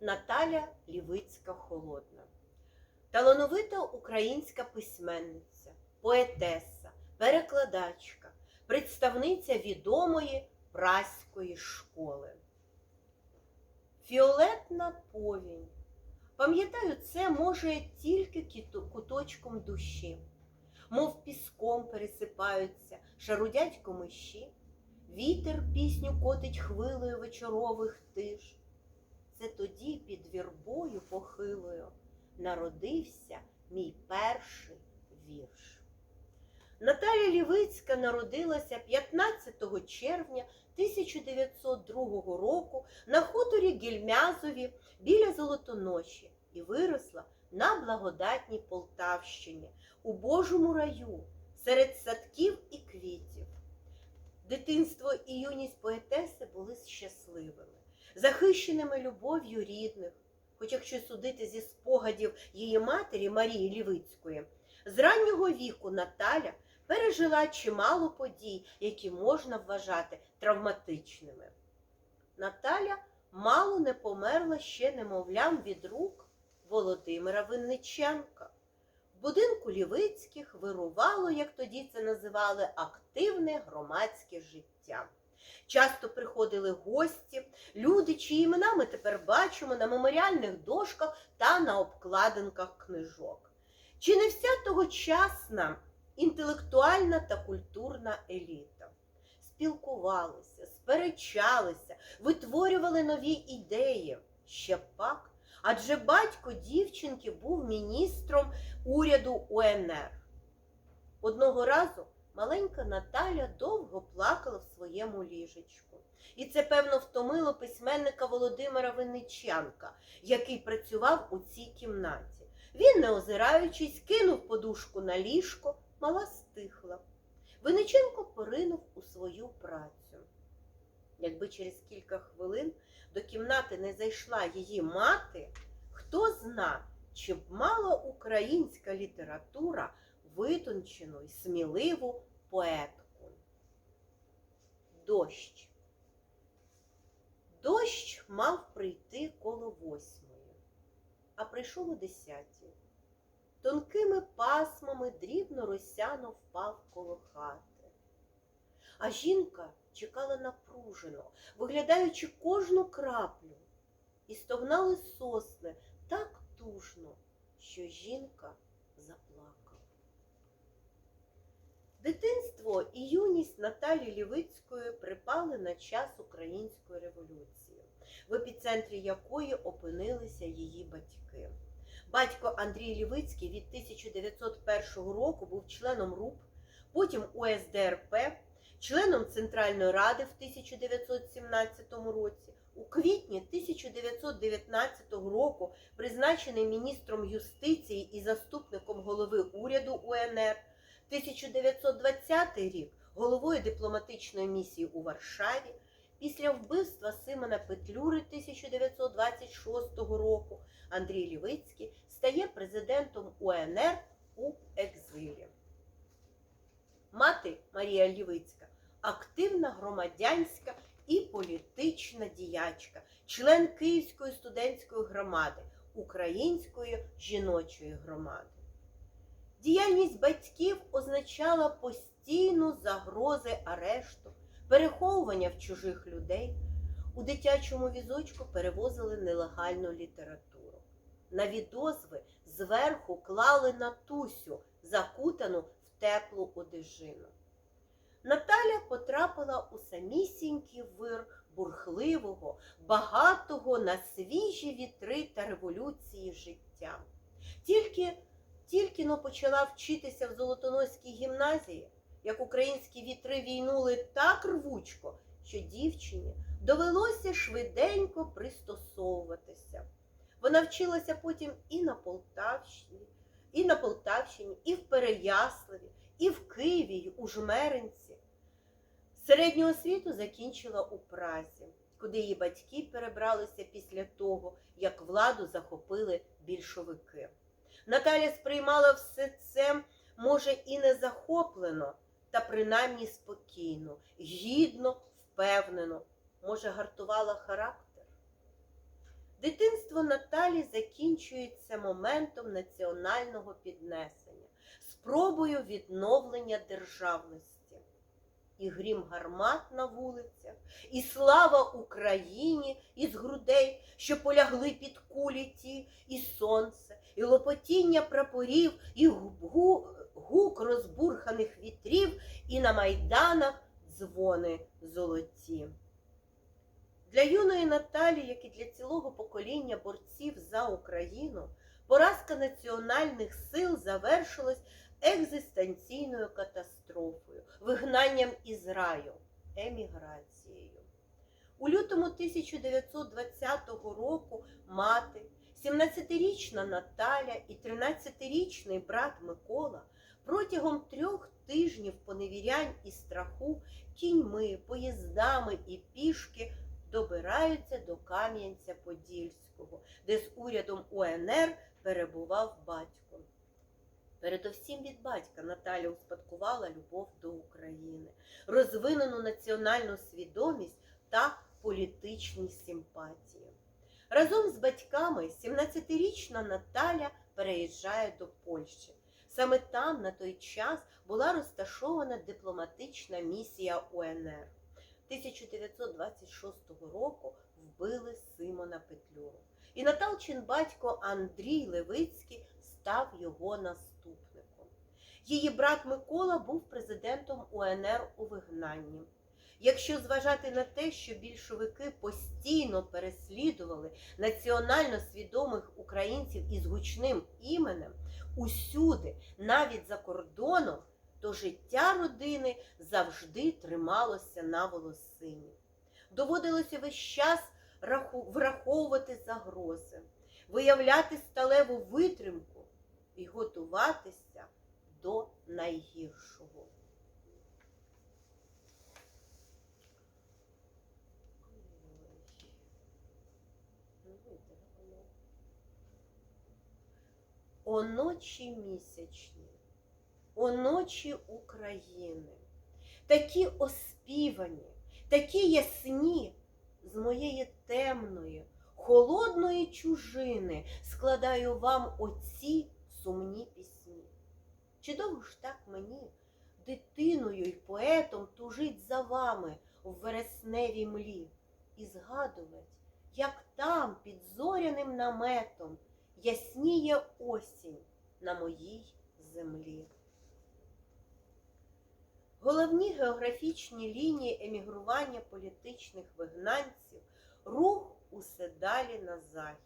Наталя Лівицька Холодна. Талановита українська письменниця, поетеса, перекладачка, представниця відомої праської школи. Фіолетна повінь. Пам'ятаю, це може тільки куточком душі, мов піском пересипаються, шарудять комиші, вітер пісню котить хвилею вечорових тиш. Це тоді під вірбою похилою народився мій перший вірш. Наталя Лівицька народилася 15 червня 1902 року на хуторі Гільмязові біля Золотоноші і виросла на благодатній Полтавщині у Божому раю серед садків і квітів. Дитинство і юність поетеси були щасливими, захищеними любов'ю рідних, хоч якщо судити зі спогадів її матері Марії Лівицької, з раннього віку Наталя пережила чимало подій, які можна вважати травматичними. Наталя мало не померла ще немовлям від рук Володимира Винниченка. В будинку Лівицьких вирувало, як тоді це називали, активне громадське життя. Часто приходили гості, люди, чиї імена ми тепер бачимо на меморіальних дошках та на обкладинках книжок. Чи не вся тогочасна інтелектуальна та культурна еліта? Спілкувалися, сперечалися, витворювали нові ідеї. Ще пак, адже батько дівчинки був міністром уряду УНР. Одного разу маленька Наталя довго плакала в своєму ліжечку. І це, певно, втомило письменника Володимира Винниченка, який працював у цій кімнаті. Він, не озираючись, кинув подушку на ліжко, мала стихла. Винниченко поринув у свою працю. Якби через кілька хвилин до кімнати не зайшла її мати, хто зна, чи б мала українська література витончену й сміливу поетку. Дощ. Дощ мав прийти коло восьмої, а прийшов о десятій. Тонкими пасмами дрібно росяно впав коло хати. А жінка чекала напружено, виглядаючи кожну краплю, і стогнали сосни так тужно, що жінка заплакала. Дитинство і юність Наталі Лівицької припали на час Української революції, в епіцентрі якої опинилися її батьки. Батько Андрій Лівицький від 1901 року був членом РУП, потім УСДРП, членом Центральної ради в 1917 році. У квітні 1919 року призначений міністром юстиції і заступником голови уряду УНР. 1920 рік головою дипломатичної місії у Варшаві. Після вбивства Симона Петлюри 1926 року Андрій Лівицький стає президентом УНР у екзилі. Мати Марія Лівицька активна громадянська і політична діячка, член Київської студентської громади, Української жіночої громади. Діяльність батьків означала постійну загрози арешту, переховування в чужих людей. У дитячому візочку перевозили нелегальну літературу. На відозви зверху клали Натусю, закутану в теплу одежину. Наталя потрапила у самісінький вир бурхливого, багатого на свіжі вітри та революції життя. Тільки тільки но почала вчитися в Золотоноській гімназії, як українські вітри війнули так рвучко, що дівчині довелося швиденько пристосовуватися. Вона вчилася потім і на Полтавщині, і на Полтавщині, і в Переяславі, і в Києві, і у Жмеринці. Середню освіту закінчила у Празі, куди її батьки перебралися після того, як владу захопили більшовики. Наталя сприймала все це, може, і не захоплено, та принаймні спокійно, гідно, впевнено, може, гартувала характер. Дитинство Наталі закінчується моментом національного піднесення, спробою відновлення державності. І грім гармат на вулицях, і слава Україні із грудей, що полягли під кулі ті, і сонце, і лопотіння прапорів, і гук розбурханих вітрів, і на майданах дзвони золоті. Для юної Наталі, як і для цілого покоління борців за Україну, поразка національних сил завершилась екзистенційною катастрофою, вигнанням із раю, еміграцією. У лютому 1920 року мати, 17-річна Наталя і 13-річний брат Микола протягом трьох тижнів поневірянь і страху кіньми, поїздами і пішки добираються до Кам'янця-Подільського, де з урядом УНР перебував батько. Передовсім від батька Наталя успадкувала любов до України, розвинену національну свідомість та політичні симпатії. Разом з батьками 17-річна Наталя переїжджає до Польщі. Саме там на той час була розташована дипломатична місія УНР. 1926 року вбили Симона Петлюру. І Наталчин батько Андрій Левицький став його наступником. Її брат Микола був президентом УНР у вигнанні. Якщо зважати на те, що більшовики постійно переслідували національно свідомих українців із гучним іменем, усюди, навіть за кордоном, то життя родини завжди трималося на волосині. Доводилося весь час враховувати загрози, виявляти сталеву витримку і готуватися до найгіршого. О ночі місячні, о ночі України, такі оспівані, такі ясні, з моєї темної, холодної чужини складаю вам оці сумні пісні. Чи довго ж так мені, дитиною й поетом, тужить за вами в вересневій млі і згадувать, як там під зоряним наметом ясніє осінь на моїй землі. Головні географічні лінії емігрування політичних вигнанців рух усе далі на захід.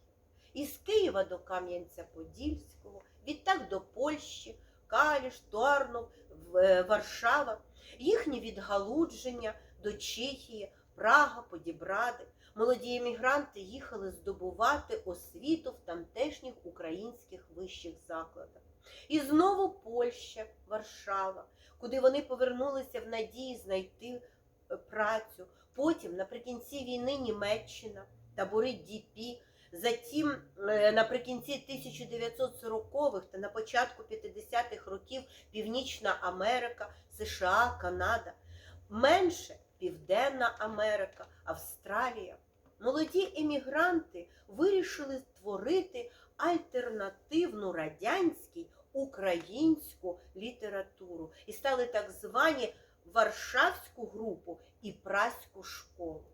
Із Києва до Кам'янця-Подільського, відтак до Польщі, Каліш, Туарнов, Варшава, їхні відгалудження до Чехії, Прага, Подібради. Молоді емігранти їхали здобувати освіту в тамтешніх українських вищих закладах. І знову Польща, Варшава, куди вони повернулися в надії знайти е, працю. Потім, наприкінці війни, Німеччина, табори ДІПІ. Затім, е, наприкінці 1940-х та на початку 50-х років Північна Америка, США, Канада. Менше Південна Америка, Австралія. Молоді емігранти вирішили створити альтернативну радянській українську літературу і стали так звані Варшавську групу і Праську школу.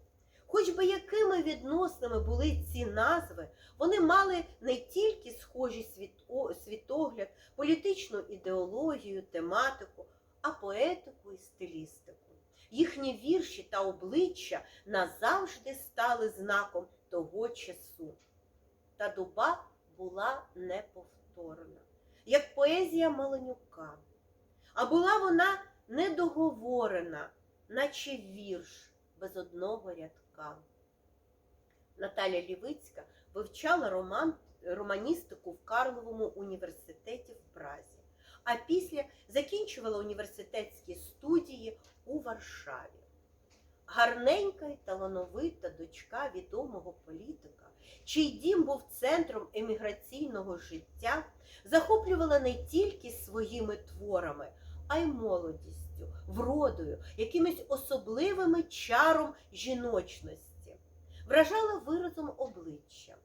Хоч би якими відносними були ці назви, вони мали не тільки схожі світогляд, політичну ідеологію, тематику, а поетику і стилістику. Їхні вірші та обличчя назавжди стали знаком того часу. Та доба була неповторна, як поезія Маленюка. А була вона недоговорена, наче вірш без одного рядка. Наталя Лівицька вивчала роман, романістику в Карловому університеті в Празі, а після закінчувала університетські студії у Варшаві. Гарненька й талановита дочка відомого політика, чий дім був центром еміграційного життя, захоплювала не тільки своїми творами, а й молодістю, вродою, якимось особливими чаром жіночності. вражала виразом обличчя,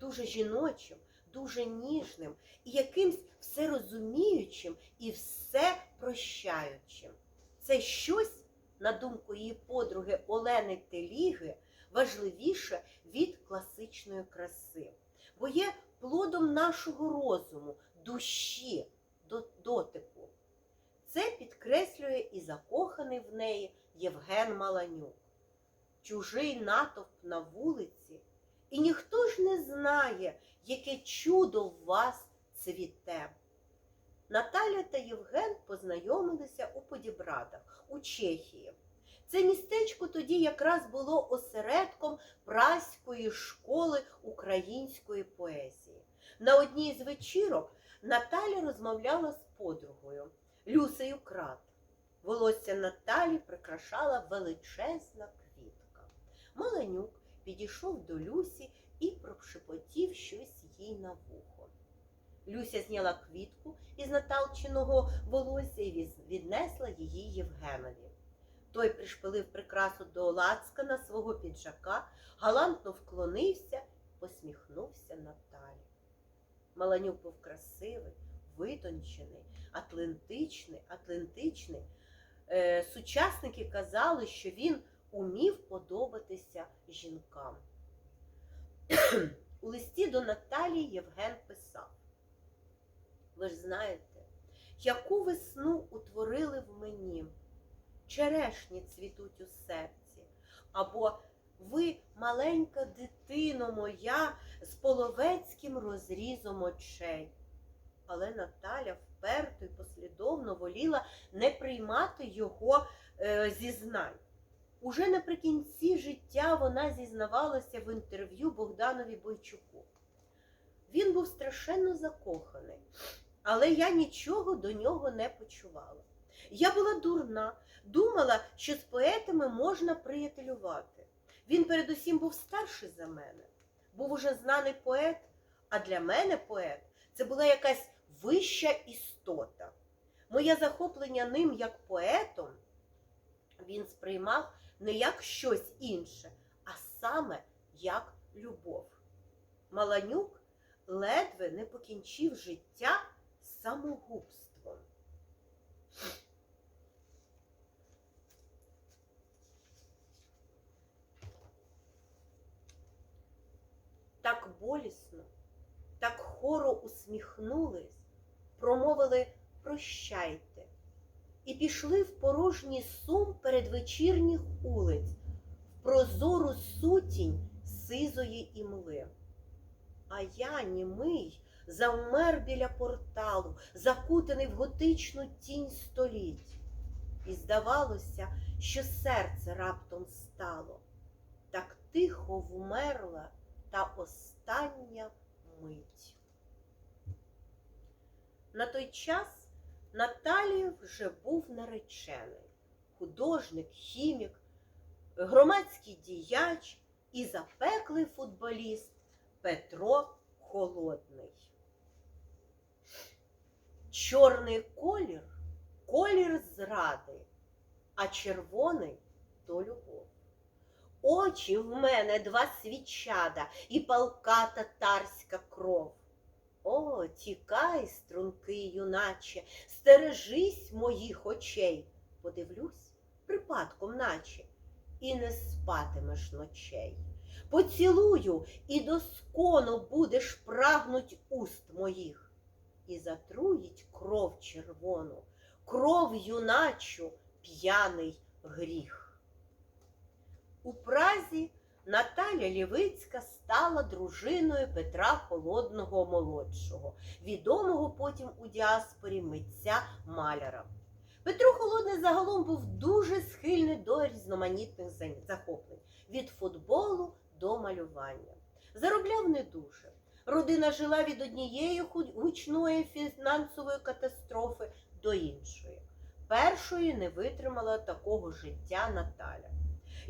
дуже жіночим, дуже ніжним і якимсь всерозуміючим і все прощаючим. Це щось, на думку її подруги Олени Теліги, важливіше від класичної краси, бо є плодом нашого розуму, душі, до- дотику. Це підкреслює і закоханий в неї Євген Маланюк. Чужий натовп на вулиці, і ніхто ж не знає, яке чудо в вас цвіте. Наталя та Євген познайомилися у Подібрадах, у Чехії. Це містечко тоді якраз було осередком праської школи української поезії. На одній з вечірок Наталя розмовляла з подругою Люсею Крат. Волосся Наталі прикрашала величезна квітка. Маленюк підійшов до Люсі і прошепотів щось їй на вухо. Люся зняла квітку із наталченого волосся і віднесла її Євгенові. Той пришпилив прикрасу до лацкана свого піджака, галантно вклонився, посміхнувся Наталі. Маланюк був красивий, витончений, атлантичний, атлантичний. Е, сучасники казали, що він умів подобатися жінкам. У листі до Наталії Євген писав: Ви ж знаєте, яку весну утворили в мені, черешні цвітуть у серці, або ви маленька дитино моя з половецьким розрізом очей. Але Наталя вперто і послідовно воліла не приймати його е, зізнань. Уже наприкінці життя вона зізнавалася в інтерв'ю Богданові Бойчуку. Він був страшенно закоханий, але я нічого до нього не почувала. Я була дурна, думала, що з поетами можна приятелювати. Він передусім був старший за мене, був уже знаний поет, а для мене поет це була якась вища істота. Моє захоплення ним як поетом він сприймав не як щось інше, а саме як любов. Маланюк ледве не покінчив життя самогубством. Так болісно, так хоро усміхнулись, промовили прощайте і пішли в порожній сум передвечірніх улиць, в прозору сутінь сизої імли. А я, німий, завмер біля порталу, закутаний в готичну тінь століть. І здавалося, що серце раптом стало, так тихо вмерла та остання мить. На той час Наталії вже був наречений, художник, хімік, громадський діяч і запеклий футболіст Петро Холодний. Чорний колір колір зради, а червоний то любов. Очі в мене два свічада і палка татарська кров. О, тікай, стрункий, юначе, стережись моїх очей. Подивлюсь, припадком наче, і не спатимеш ночей. Поцілую, і доскону будеш прагнуть уст моїх, і затруїть кров червону, кров юначу, п'яний гріх. У Празі Наталя Лівицька стала дружиною Петра Холодного молодшого, відомого потім у діаспорі митця маляра. Петро Холодний загалом був дуже схильний до різноманітних захоплень від футболу до малювання. Заробляв не дуже. Родина жила від однієї гучної фінансової катастрофи до іншої. Першої не витримала такого життя Наталя.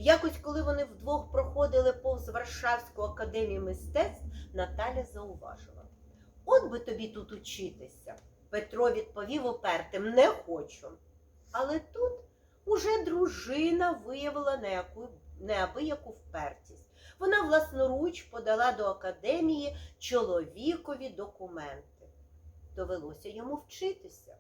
Якось, коли вони вдвох проходили повз Варшавську академію мистецтв, Наталя зауважила: От би тобі тут учитися. Петро відповів опертим не хочу. Але тут уже дружина виявила неяку, неабияку впертість. вона власноруч подала до академії чоловікові документи. Довелося йому вчитися.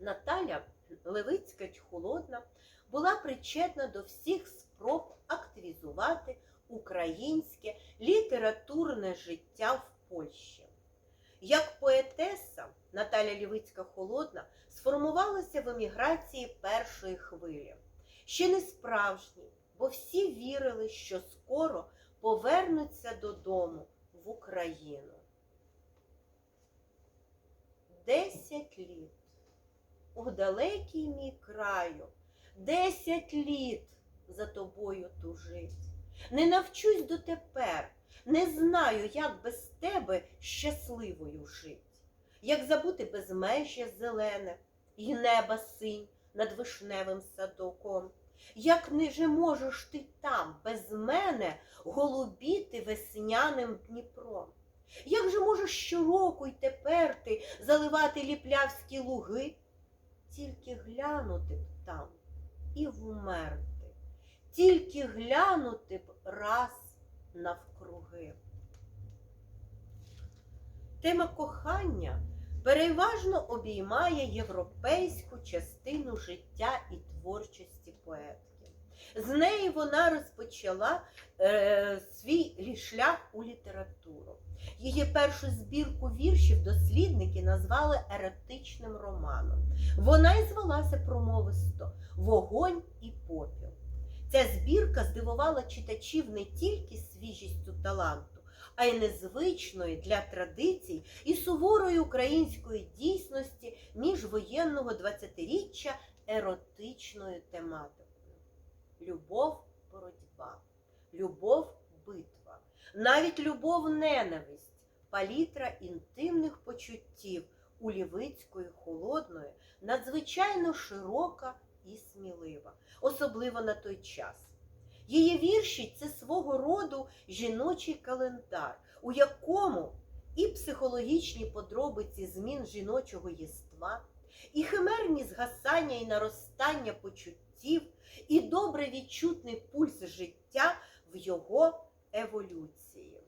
Наталя Левицька Чхолодна була причетна до всіх спроб активізувати українське літературне життя в Польщі. Як поетеса Наталя Лівицька Холодна сформувалася в еміграції першої хвилі. Ще не справжній, бо всі вірили, що скоро повернуться додому в Україну. Десять літ у далекий мій краю, десять літ за тобою тужить. Не навчусь дотепер, не знаю, як без тебе щасливою жить, як забути безмежжя зелене і неба синь над вишневим садоком. Як не же можеш ти там без мене голубіти весняним Дніпром? Як же можеш щороку й тепер ти заливати ліплявські луги? Тільки глянути б там і вмерти, тільки глянути б раз навкруги. Тема кохання переважно обіймає європейську частину життя і творчості поетки. З неї вона розпочала е, свій шлях у літературу. Її першу збірку віршів дослідники назвали еретичним романом. Вона й звалася промовисто Вогонь і попіл. Ця збірка здивувала читачів не тільки свіжістю таланту, а й незвичної для традицій і суворої української дійсності міжвоєнного 20-річчя еротичною тематикою. Любов боротьба, любов битва, навіть любов ненависть, палітра інтимних почуттів у Лівицької холодної, надзвичайно широка і смілива, особливо на той час. Її вірші це свого роду жіночий календар, у якому і психологічні подробиці змін жіночого єства, і химерні згасання і наростання почуттів, і добре відчутний пульс життя в його еволюції.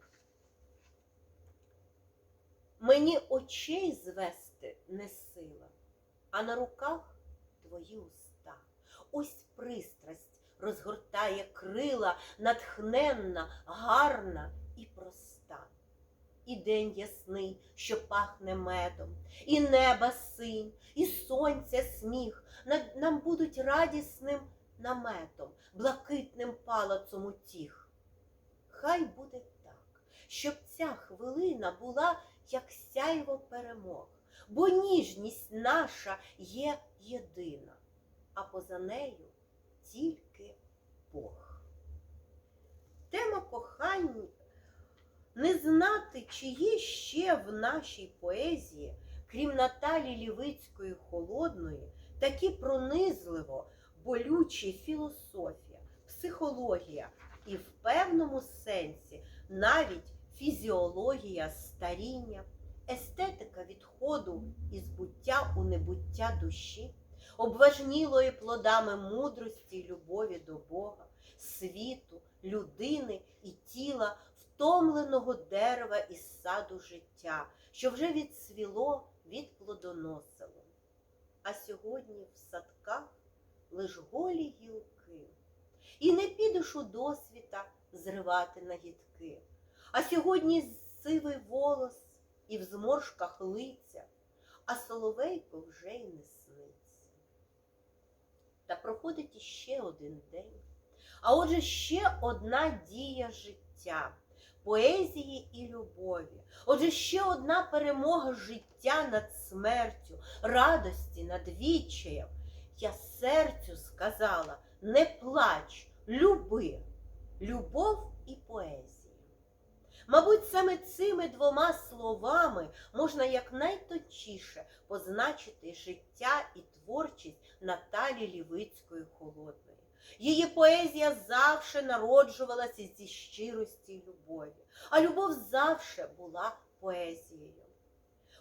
Мені очей звести не сила, а на руках твої уста. Ось пристрасть розгортає крила, натхненна, гарна і проста. І день ясний, що пахне медом, і неба синь, і сонця сміх нам будуть радісним наметом, блакитним палацом утіх. Хай буде так, щоб ця хвилина була як сяйво перемог, бо ніжність наша є єдина, а поза нею тільки Бог. Тема кохання не знати, чи є ще в нашій поезії, крім Наталі Лівицької холодної, такі пронизливо болючі філософія, психологія і в певному сенсі навіть фізіологія старіння, естетика відходу із буття у небуття душі, обважнілої плодами мудрості й любові до Бога, світу, людини і тіла, втомленого дерева із саду життя, що вже відсвіло, відплодоносило. А сьогодні в садках лиш голі гілки. І не підеш у досвіта зривати нагідки. А сьогодні сивий волос і в зморшках лиця, а соловейко вже й не сниться. Та проходить іще один день. А отже, ще одна дія життя, поезії і любові. Отже, ще одна перемога життя над смертю, радості над відчаєм. Я серцю сказала, не плач, люби, любов і поезія. Мабуть, саме цими двома словами можна якнайточіше позначити життя і творчість Наталі Лівицької холодної. Її поезія завше народжувалася зі щирості й любові, а любов завше була поезією.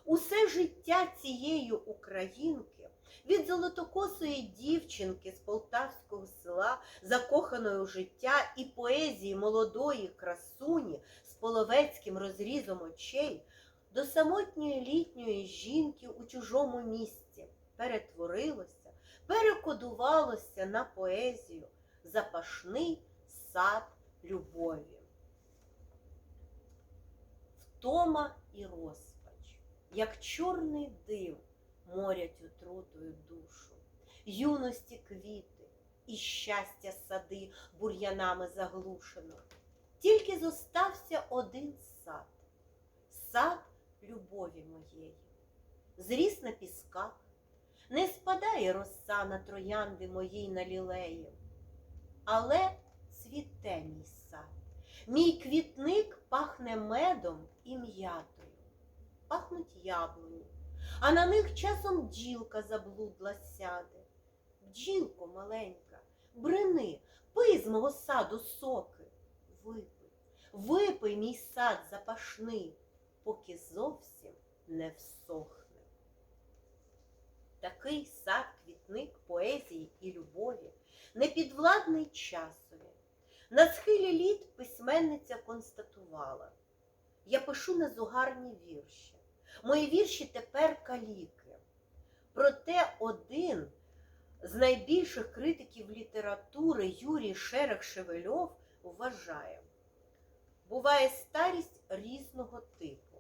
Усе життя цієї українки від золотокосої дівчинки з полтавського села, закоханої у життя і поезії молодої красуні з половецьким розрізом очей, до самотньої літньої жінки у чужому місці перетворилося, перекодувалося на поезію запашний сад любові. Втома і розпач, як чорний дим, морять отрутою душу, юності квіти і щастя сади бур'янами заглушено. Тільки зостався один сад, сад любові моєї, зріс на пісках, не спадає роса на троянди моїй на лілеї, але цвіте мій сад. Мій квітник пахне медом і м'ятою, пахнуть яблуні, а на них часом бджілка заблудла сяде. Бджілко маленька, брини, пий з мого саду соки, випий, випий мій сад запашний, поки зовсім не всохне. Такий сад, квітник поезії і любові, непідвладний часові. На схилі літ письменниця констатувала: Я пишу незугарні вірші. Мої вірші тепер каліки. Проте один з найбільших критиків літератури Юрій Шерех Шевельов вважає, буває старість різного типу,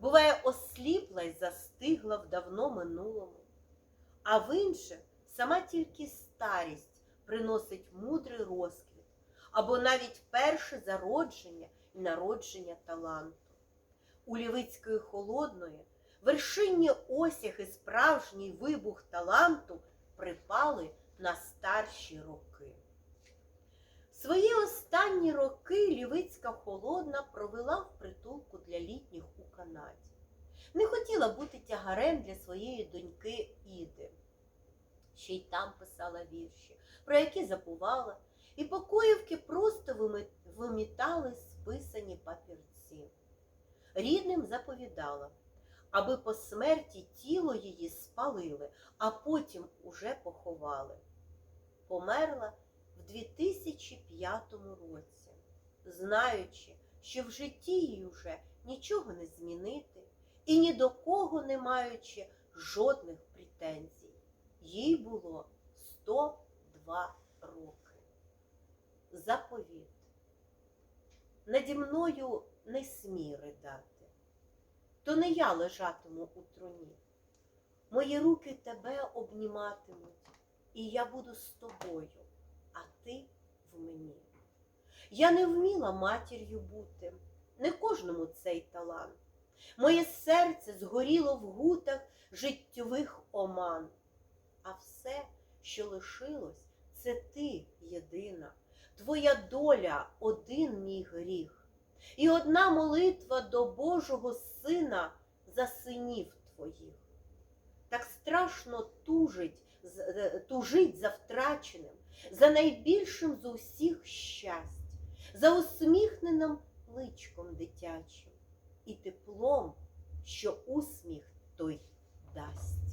буває осліпла й застигла в давно минулому, а в інших сама тільки старість приносить мудрий розквіт або навіть перше зародження і народження таланту. У Лівицької холодної вершинні осяги справжній вибух таланту припали на старші роки. Свої останні роки Лівицька холодна провела в притулку для літніх у Канаді. Не хотіла бути тягарем для своєї доньки Іди. Ще й там писала вірші, про які забувала, і покоївки просто вимітали списані папірці. Рідним заповідала, аби по смерті тіло її спалили, а потім уже поховали. Померла в 2005 році, знаючи, що в житті їй уже нічого не змінити і ні до кого не маючи жодних претензій. Їй було 102 роки. Заповіт. Наді мною не смій ридати, то не я лежатиму у труні. Мої руки тебе обніматимуть, і я буду з тобою, а ти в мені. Я не вміла матір'ю бути, не кожному цей талант. Моє серце згоріло в гутах життєвих оман, а все, що лишилось, це ти єдина, твоя доля один мій гріх, і одна молитва до Божого Сина за синів твоїх. Так страшно тужить, е, тужить за втраченим, за найбільшим з усіх щастя, за усміхненим личком дитячим і теплом, що усміх той дасть.